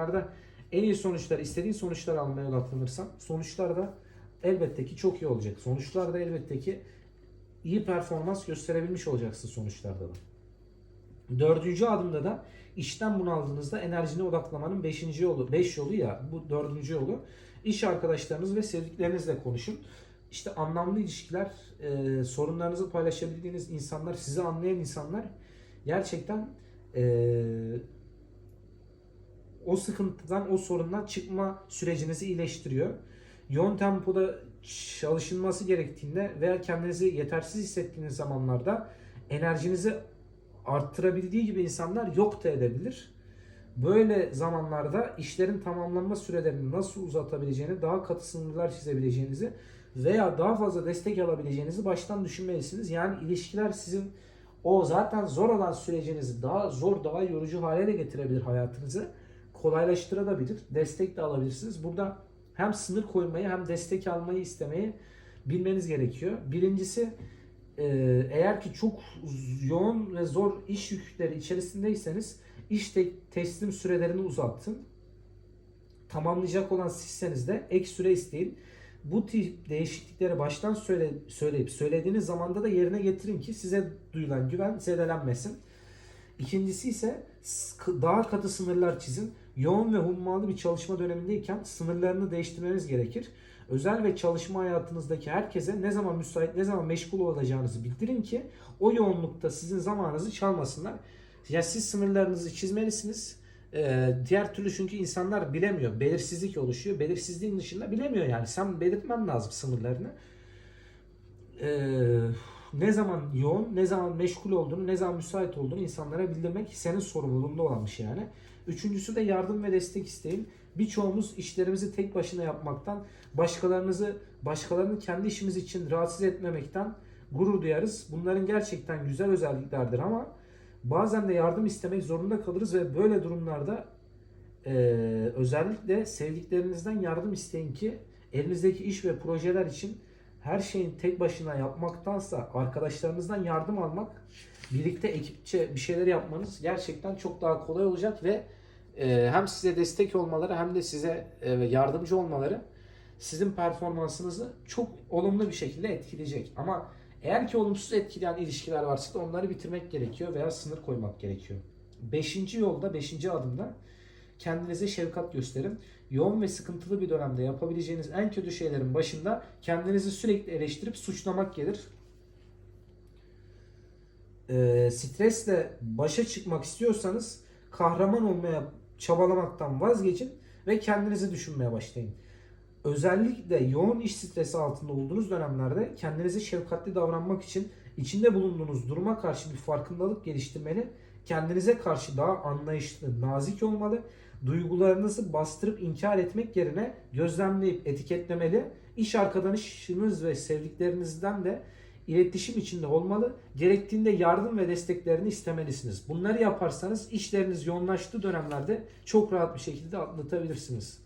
Bunlarda en iyi sonuçlar, istediğin sonuçlar almaya odaklanırsan sonuçlar da elbette ki çok iyi olacak. Sonuçlar da elbette ki iyi performans gösterebilmiş olacaksın sonuçlarda da. Dördüncü adımda da işten bunaldığınızda enerjine odaklamanın beşinci yolu, beş yolu ya bu dördüncü yolu. İş arkadaşlarınız ve sevdiklerinizle konuşun. İşte anlamlı ilişkiler, e, sorunlarınızı paylaşabildiğiniz insanlar, sizi anlayan insanlar gerçekten e, o sıkıntıdan, o sorundan çıkma sürecinizi iyileştiriyor. Yoğun tempoda çalışılması gerektiğinde veya kendinizi yetersiz hissettiğiniz zamanlarda enerjinizi arttırabildiği gibi insanlar yok da edebilir. Böyle zamanlarda işlerin tamamlanma sürelerini nasıl uzatabileceğini, daha katı sınırlar çizebileceğinizi veya daha fazla destek alabileceğinizi baştan düşünmelisiniz. Yani ilişkiler sizin o zaten zor olan sürecinizi daha zor, daha yorucu hale de getirebilir hayatınızı. Kolaylaştırabilir, destek de alabilirsiniz. Burada hem sınır koymayı hem destek almayı istemeyi bilmeniz gerekiyor. Birincisi e, eğer ki çok yoğun ve zor iş yükleri içerisindeyseniz iş te- teslim sürelerini uzattın. Tamamlayacak olan sizseniz de ek süre isteyin. Bu tip değişiklikleri baştan söyle, söyleyip söylediğiniz zamanda da yerine getirin ki size duyulan güven zedelenmesin. İkincisi ise daha katı sınırlar çizin. Yoğun ve hummalı bir çalışma dönemindeyken sınırlarını değiştirmeniz gerekir. Özel ve çalışma hayatınızdaki herkese ne zaman müsait, ne zaman meşgul olacağınızı bildirin ki o yoğunlukta sizin zamanınızı çalmasınlar. Ya siz sınırlarınızı çizmelisiniz. Ee, diğer türlü çünkü insanlar bilemiyor. Belirsizlik oluşuyor. Belirsizliğin dışında bilemiyor yani. Sen belirtmen lazım sınırlarını. Ee, ne zaman yoğun, ne zaman meşgul olduğunu, ne zaman müsait olduğunu insanlara bildirmek senin sorumluluğunda olan bir şey yani. Üçüncüsü de yardım ve destek isteyin. Birçoğumuz işlerimizi tek başına yapmaktan, başkalarınızı, başkalarını kendi işimiz için rahatsız etmemekten gurur duyarız. Bunların gerçekten güzel özelliklerdir ama bazen de yardım istemek zorunda kalırız ve böyle durumlarda eee, özellikle sevdiklerinizden yardım isteyin ki elinizdeki iş ve projeler için her şeyin tek başına yapmaktansa arkadaşlarınızdan yardım almak, birlikte ekipçe bir şeyler yapmanız gerçekten çok daha kolay olacak ve e, hem size destek olmaları hem de size e, yardımcı olmaları sizin performansınızı çok olumlu bir şekilde etkileyecek. Ama eğer ki olumsuz etkileyen ilişkiler varsa da onları bitirmek gerekiyor veya sınır koymak gerekiyor. Beşinci yolda, beşinci adımda kendinize şefkat gösterin. Yoğun ve sıkıntılı bir dönemde yapabileceğiniz en kötü şeylerin başında kendinizi sürekli eleştirip suçlamak gelir. Ee, stresle başa çıkmak istiyorsanız kahraman olmaya çabalamaktan vazgeçin ve kendinizi düşünmeye başlayın. Özellikle yoğun iş stresi altında olduğunuz dönemlerde kendinize şefkatli davranmak için içinde bulunduğunuz duruma karşı bir farkındalık geliştirmeli, kendinize karşı daha anlayışlı, nazik olmalı, duygularınızı bastırıp inkar etmek yerine gözlemleyip etiketlemeli, iş arkadaşınız ve sevdiklerinizden de iletişim içinde olmalı, gerektiğinde yardım ve desteklerini istemelisiniz. Bunları yaparsanız işleriniz yoğunlaştığı dönemlerde çok rahat bir şekilde atlatabilirsiniz.